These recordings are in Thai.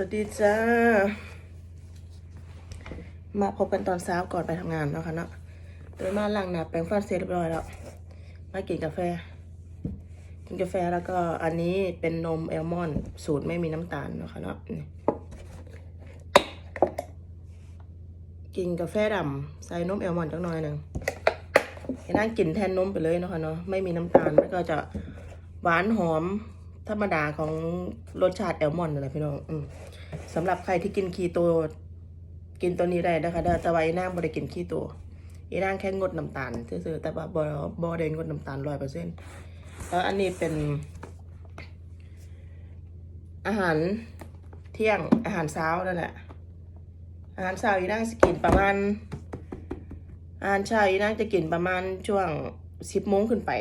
วัสดีจ้า มาพบกันตอนเช้าก่อนไปทำงานเนาะค่ะเนาะตื่นมาล้างหน้าแปรงฟันเสร็จเรียบร้อยแล้ว มากินกาแฟ กินกาแฟแล้วก็อันนี้เป็นนมแอลมอนด์สูตรไม่มีน้ำตาลเนาะค่ะเนาะกินกาแฟดำใส่นมแอลมอนด์จักหน่อยหนึ่งให้นั่งกินแทนนมไปเลยเนาะค่ะเนาะไม่มีน้ำตาลแล้วก็จะหวานหอม ธรรมดาของรสชาติแอลมอนด์อะไรพี่น้องอืมสำหรับใครที่กินคีโต กินตัวนี้ได้นะคะเด้อแต่ว่าอีนางบ่ได้กินคีโตอีนางแค่งดน้ำตาลซื่อๆแต่ว่าบ่บ่ได้งดน้ำตาลร้อยเปอร์เซ็นต์แล้วอันนี้เป็น อาหารเที่ยงอาหารเช้านั่นแหละอาหารเช้าอีนางสกินประมาณอาหารเช้าอีนางจะกินประมาณช่วงสิบโมงขึ้นไป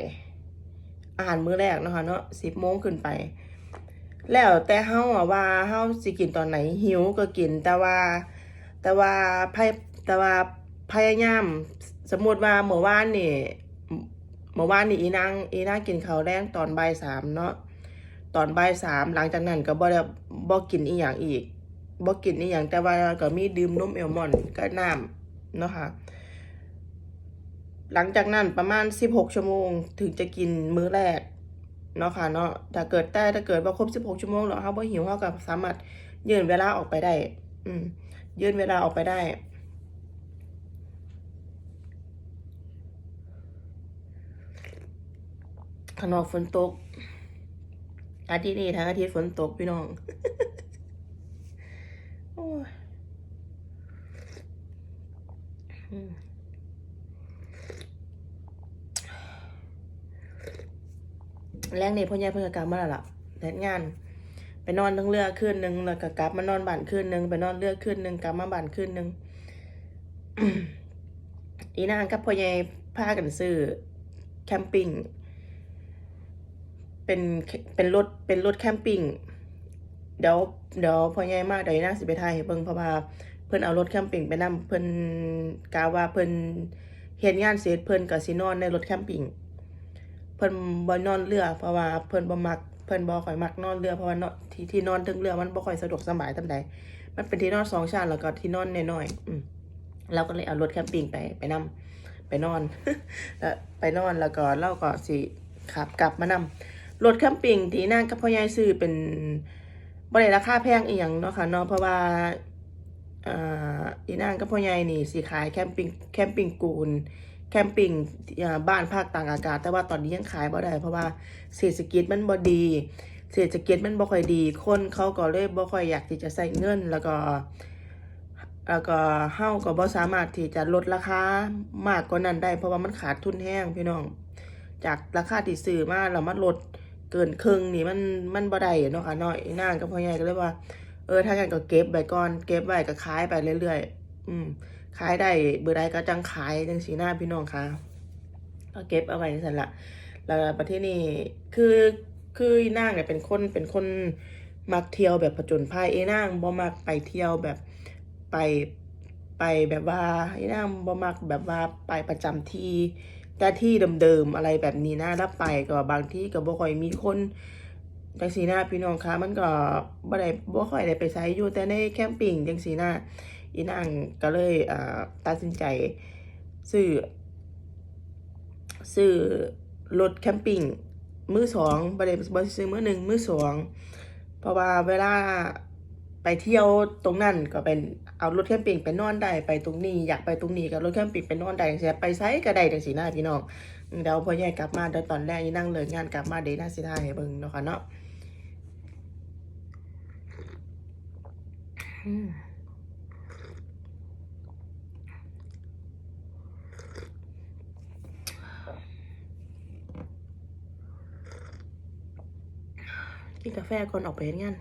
อาหารมื้อแรกนะคะเนาะสิบโมงขึ้นไป แล้วแต่เฮาอะว่าเฮาสิกินตอนไหนหิวก็กิน แต่ว่า แต่ว่าพยแต่ว่าพยายามสมมติว่าเมื่อวานนี่เมื่อวานนี่อีนางอีนางกินข้าวแรงตอนบ่ายสามเนาะตอนบ่ายสามหลังจากนั้นก็บ่ได้บ่กินอีหยังอีกบ่กินอีหยังแต่ว่าก็มีดื่มนมเอลมอนก็น้ำเนาะค่ะ หลังจากนั้นประมาณสิบหกชั่วโมง ถึงจะกินมื้อแรกเนาะค่ะเนาะถ้าเกิดแต่ถ้าเกิดว่าครบสิบหกชั่วโมงแล้วเขาบ่หิวเขาก็สามารถยืนเวลาออกไปได้ อืมยืนเวลาออกไปได้ข้างนอกฝนตก อาทิตย์นี้ทั้งอาทิตย์ฝนตกพี่น้องโอ้ยอืม แรงนี่พ่อใหญ่เพิ่งกลับมาแล้วล่ะแทนงาน ไปนอนทั้งเรือคืนหนึ่งแล้วก็กลับมานอนบ้านคืนหนึ่งไปนอนเรือคืนหนึ่งกลับมาบ้านคืนหนึ่งอีนางกับพ่อใหญ่พากันซื้อแคมปิ้งเป็นเป็นรถเป็นรถแคมปิ้งเดี๋ยวเดี๋ยวพ่อใหญ่มากเดี๋ยวอีนางสิไปถ่ายให้เบิ่งเพราะว่าเพิ่นเอารถแคมปิ้งไปนํเพิ่นกาวว่าเพิ่นเฮ็ดงานเสร็จเพิ่นก็สินอนในรถแคมปิ้ง เพิ่นบ่นอนเรือ เพราะว่าเพิ่นบ่มักเพิ่นบ่ค่อยมักนอนเรือเพราะว่านอนที่ที่นอนถึงเรือมันบ่ค่อยสะดวกสบายปาใดมันเป็นที่นอนสองชั้นแล้วก็ที่นอนน้อยๆอืมเราก็เลยเอารถแคมปิ้งไปไปนำไปนอนแล้วไปนอนแล้วก็เราก็สิขับกลับมานำรถแคมปิ้งที่นั่งกับพ่อใหญ่ซื้อเป็นบ่ได้ราคาแพงอีหยังเนาะค่ะเนาะเพราะว่าอ่าอีนางกับพ่อใหญ่นี่สิขายแคมปิ้งแคมปิ้งกูน แคมปิ้งบ้านภาคต่างอากาศ แต่ว่าตอนนี้ยังขายบ่ได้ เพราะว่าเศรษฐกิจมันบ่ดี เศรษฐกิจมันบ่ค่อยดี คนเขาก็เลยบ่ค่อยอยากที่จะใส่เงิน แล้วก็ แล้วก็เฮาก็บ่สามารถที่จะลดราคามากกว่านั้นได้ เพราะว่ามันขาดทุนแห้งพี่น้อง จากราคาที่ซื้อมาแล้วมันลดเกินครึ่งนี่มันมันบ่ได้เนาะค่ะนาะอีนางกับพ่อใหญ่ก็เลยว่า เออถ้างั้นก็เก็บไว้ก่อน เก็บไว้ก็ขายไปเรื่อยๆ อืม ขายได้เบื่อใดก็จังขายจังสีหน้าพี่น้องค่ะก็เก็บเอาไว้สันละแล้วประเทศนี้คือคือนางเนี่ยเป็นคนเป็นคนมักเที่ยวแบบผจญภัยเอีนางบ่มักไปเที่ยวแบบไปไปแบบว่าไอ้นางบ่มักแบบว่าไปประจำที่ แต่ที่เดิมๆอะไรแบบนี้นะแล้วไปก็บางที่ก็บ่ค่อยมีคนจังสีหน้าพี่น้องคะมันก็บ่ได้บ่ค่อยได้ไปใช้อยู่แต่ในแคมปิ้งจังสีหน้า อีนางก็เลยตัดสินใจซื้อซื้อรถแคมปิ้งมือสองบ่ได้บ่ได้ซื้อมือหนึ่งมือสองเพราะว่าเวลาไปเที่ยวตรงนั้นก็เป็นเอารถแคมปิ้งไปนอนได้ไปตรงนี้อยากไปตรงนี้กับรถแคมปิ้งไปนอนได้จังซี่ไปไสก็ได้จังซี่นะพี่น้องเดี๋ยวพอแยกกลับมาเดี๋ยวตอนแรกนี่นั่งเลิกงานกลับมาเดี๋ยวน่าสิถ่าให้เบิ่งเนาะค่ะเนาะ กินกาแฟก่อนออกไปเฮ็ดงาน